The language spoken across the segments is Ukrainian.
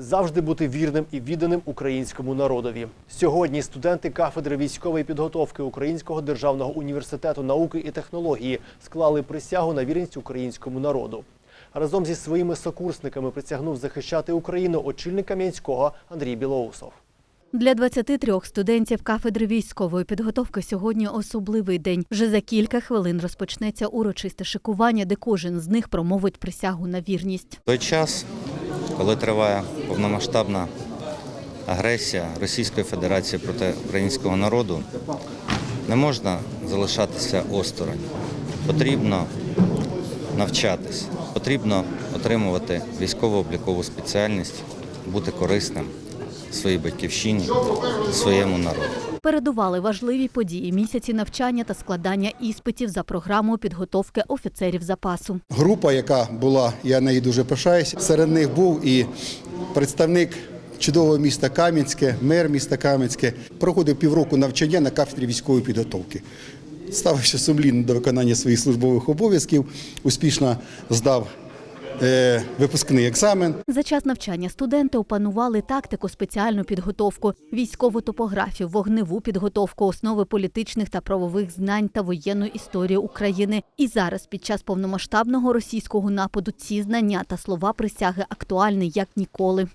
завжди бути вірним і відданим українському народові. Сьогодні студенти кафедри військової підготовки Українського державного університету науки і технології склали присягу на вірність українському народу. Разом зі своїми сокурсниками присягнув захищати Україну очільник Кам'янського Андрій Білоусов. Для 23 студентів кафедри військової підготовки сьогодні особливий день. Вже за кілька хвилин розпочнеться урочисте шикування, де кожен з них промовить присягу на вірність. той час, коли триває повномасштабна агресія Російської Федерації проти українського народу, не можна залишатися осторонь. Потрібно навчатись, потрібно отримувати військово-облікову спеціальність, бути корисним своїй батьківщині, своєму народу. Передували важливі події місяці навчання та складання іспитів за програмою підготовки офіцерів запасу. група, яка була, я нею дуже пишаюсь. Серед них був і представник чудового міста Кам'янське, мер міста Кам'янське. Проходив півроку навчання на кафедрі військової підготовки. Ставився сумлінно до виконання своїх службових обов'язків, успішно здав випускний екзамен. За час навчання студенти опанували тактику, спеціальну підготовку, військову топографію, вогневу підготовку, основи політичних та правових знань та воєнну історію України. І зараз, під час повномасштабного російського нападу, ці знання та слова присяги актуальні як ніколи.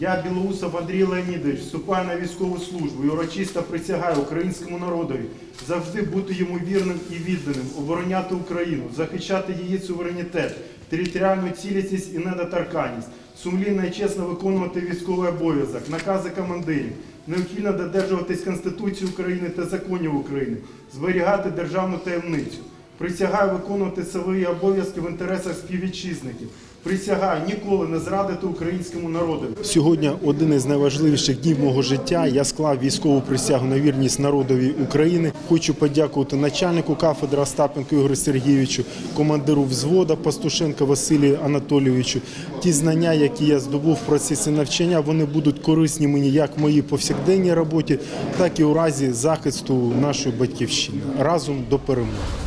Я, Білоусов Андрій Леонідович, вступаю на військову службу і урочисто присягаю українському народові завжди бути йому вірним і відданим, обороняти Україну, захищати її суверенітет, територіальну цілісність і недоторканність, сумлінно і чесно виконувати військовий обов'язок, накази командирів, необхідно додержуватись Конституції України та законів України, зберігати державну таємницю. Присягаю виконувати свої обов'язки в інтересах співвітчизників. Присягаю ніколи не зрадити українському народу. Сьогодні один із найважливіших днів мого життя. Я склав військову присягу на вірність народові України. Хочу подякувати начальнику кафедри Остапенку Ігорю Сергійовичу, командиру взвода Пастушенка Василію Анатолійовичу. Ті знання, які я здобув в процесі навчання, вони будуть корисні мені як в моїй повсякденній роботі, так і у разі захисту нашої батьківщини. Разом до перемоги.